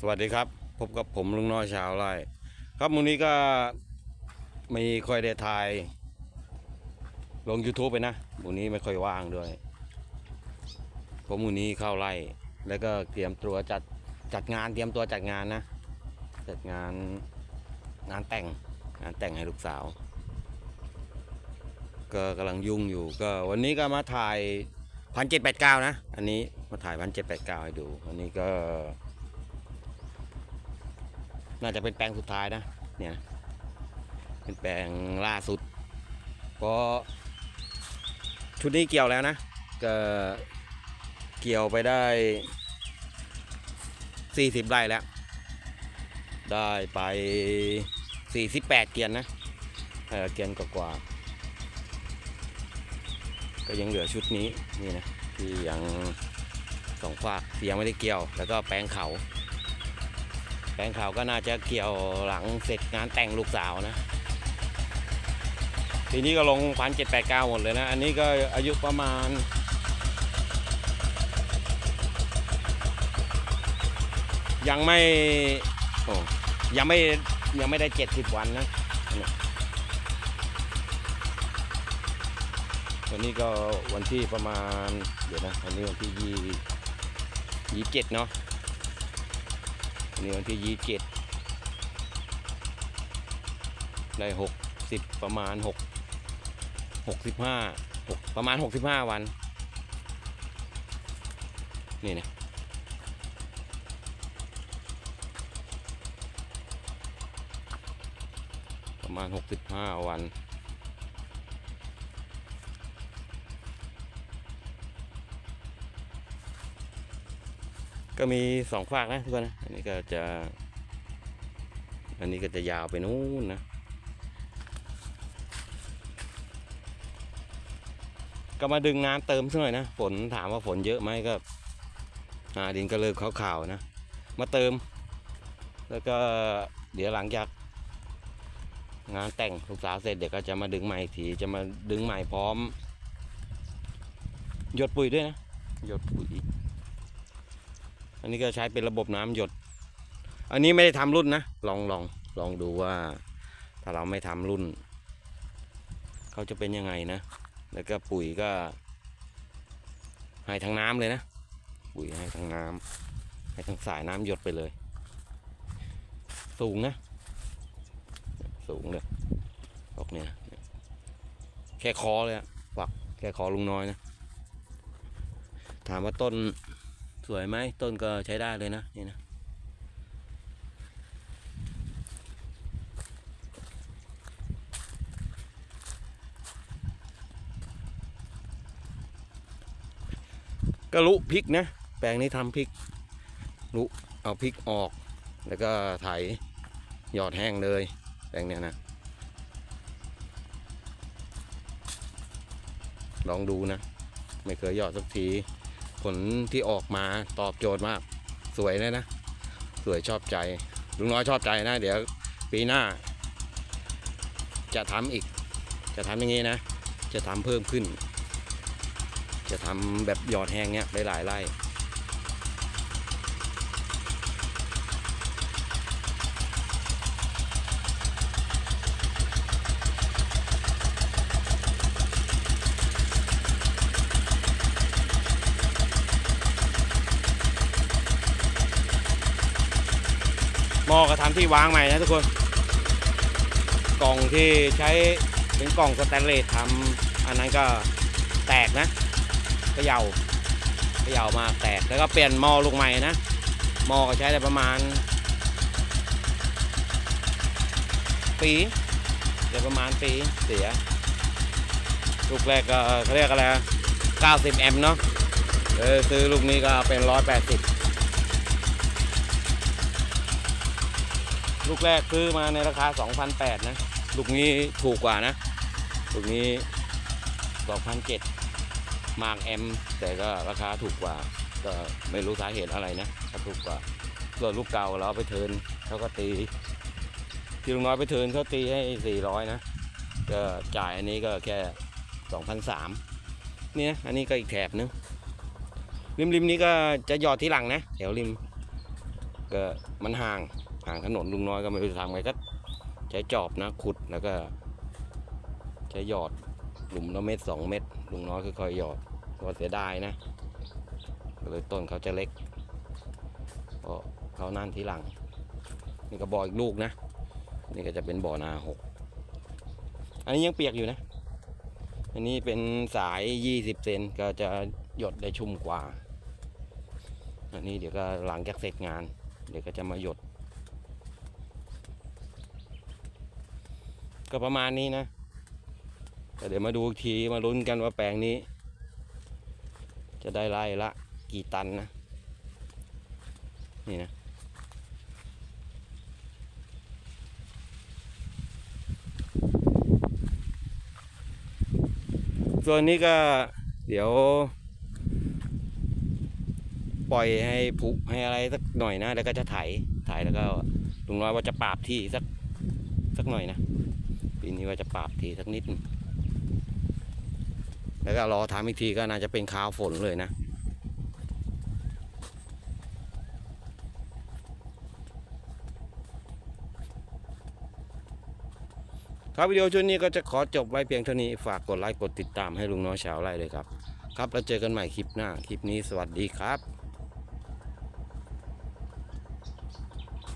สวัสดีครับ พบกับผมลุงน้อยชาวไร่ครับมูนี้ก็ไม่ค่อยได้ถ่าย ลง YouTube ไปนะมูนี้ไม่ค่อยว่างด้วยเพราะมูนี้เข้าไร่แล้วก็เตรียมตัวจัดจัดงานเตรียมตัวจัดงานนะ จัดงานงานแต่งงานแต่งให้ลูกสาว ก็กำลังยุ่งอยู่ก็วันนี้ก็มาถ่ายพันเจ็ดแปดเก้านะ อันนี้มาถ่ายพันเจ็ดแปดเก้าให้ดู อันนี้ก็ น่าจะเป็นแปลงสุดท้ายนะ เนี่ย เป็นแปลงล่าสุดเพราะชุดนี้เกี่ยวแล้วนะ ก็เกี่ยวไปได้ 40ไร่แล้ว ได้ไป 48 เกียนนะเออเกียนกว่าก็ยังเหลือชุดนี้นี่นะที่ยังสองฝากที่ยังไม่ได้เกี่ยว แล้วก็แปลงเขา แปลงเขาก็น่าจะเกี่ยวหลังเสร็จงานแต่งลูกสาวนะ ทีนี้ก็ลงพันเจ็ดแปดเก้าหมดเลยนะ อันนี้ก็อายุประมาณยังไม่ยังไม่ยังไม่ได้เจ็ดสิบวันนะ วันนี้ก็วันที่ประมาณ เดี๋ยวนะ วันนี้วันที่ยี่ยี่เจ็ดเนาะ นนี้วันที่ยี่เจ็ดได้หกสิบประมาณหกหกสิบห้าหกประมาณหกสิบห้าวัน นี่นะประมาณหกสิบห้าวัน ก็มีสองฝากนะทุกคนนะอันนี้ก็จะ อันนี้ก็จะยาวไปนู้นนะ ก็มาดึงน้ำเติมสักหน่อยนะ ฝนถามว่าฝนเยอะไหมก็หาดินก็เริ่มขาวๆนะ มาเติม แล้วก็เดี๋ยวหลังจากงานแต่งลูกสาวเสร็จเดี๋ยวก็จะมาดึงใหม่อีกทีจะมาดึงใหม่พร้อม หยดปุ๋ยด้วยนะ หยดปุ๋ย อันนี้ก็ใช้เป็นระบบน้ำหยด อันนี้ไม่ได้ทำรุ่นนะ ลองลองลองดูว่า ถ้าเราไม่ทำรุ่น เขาจะเป็นยังไงนะ แล้วก็ปุ๋ยก็ให้ทั้งน้ำเลยนะ ปุ๋ยให้ทั้งน้ำให้ทั้งสายน้ำหยดไปเลย สูงนะ สูงเลยออกเนี่ยแค่คอเลยอะฝักแค่คอลุงน้อยนะ ถามว่าต้น สวยไหมต้นก็ใช้ได้เลยนะนี่นะก็ลุพริกนะ แปลงนี้ทำพริกลุเอาพริกออก แล้วก็ไถหยอดแห้งเลย แปลงเนี้ยนะ ลองดูนะ ไม่เคยหยอดสักที ผลที่ออกมาตอบโจทย์มาก สวยเลยนะ สวยชอบใจ ลุงน้อยชอบใจนะ เดี๋ยวปีหน้า จะทำอีก จะทำอย่างนี้นะ จะทำเพิ่มขึ้น จะทำแบบหยอดแห้งเนี้ยหลายไร่ อก็ทำที่วางใหม่นะทุกคน กล่องที่ใช้เป็นกล่องสแตนเลสทำอันนั้นก็แตกนะเขย่าเขย่ามาแตกแล้วก็เปลี่ยนหม้อลูกใหม่นะหม้อก็ใช้ได้ประมาณ ปีเดี๋ยวประมาณปีเสียลูกแรกก็เขาเรียกอะไร 90 แอมป์เนาะเออซื้อลูกนี้ก็เป็น 180 ลูกแรกซื้อมาในราคา 2,800นะ ลูกนี้ถูกกว่านะ ลูกนี้ 2,700มากแอม แต่ก็ราคาถูกกว่า ก็ไม่รู้สาเหตุอะไรนะถูกกว่าส่วนลูกเก่าเราไปเทิร์นเขาก็ตี ที่ลุงน้อยไปเทิร์นเขาตีให้ 400 นะ ก็จ่ายอันนี้ก็แค่ 2,300นี่นะ อันนี้ก็อีกแถบนึง ริมริมๆนี้ก็จะหยอดที่หลังนะ แถวริม ก็มันห่าง ห่างถนนลุงน้อยก็ไม่รู้จะทำไงก็ใช้จอบนะขุดแล้วก็ ใช้หยอดหลุมละเม็ดสองเม็ดลุงน้อยค่อยๆหยอดเพราะว่าเสียดายนะเลยต้นเขาจะเล็กเพราะเขานั่นทีหลัง นี่ก็บ่ออีกลูกนะ นี่ก็จะเป็นบ่อนาหกอันนี้ยังเปียกอยู่นะ อันนี้เป็นสายยี่สิบเซนก็จะหยดได้ชุ่มกว่า อันนี้เดี๋ยวก็หลังจากเสร็จงาน เดี๋ยวก็จะมาหยด ก็ประมาณนี้นะแต่เดี๋ยวมาดูอีกทีมาลุ้นกันว่าแปลงนี้ จะได้ไร่ละ กี่ตันนะ นี่นะส่วนนี้ก็เดี๋ยว ปล่อยให้ผุให้อะไรสักหน่อยนะ แล้วก็จะไถไถแล้วก็ลุงน้อยว่าจะปราบที่สักสักหน่อยนะ ปีนี้ว่าจะปราบทีสักนิด แล้วก็รอทำอีกทีก็น่าจะเป็นคาวฝนเลยนะครับวิดีโอชุดนี้ก็จะขอจบไว้เพียงเท่านี้ฝากกดไลค์กดติดตามให้ลุงน้อยชาวไร่เลยครับ ครับแล้วเจอกันใหม่คลิปหน้า คลิปนี้สวัสดีครับ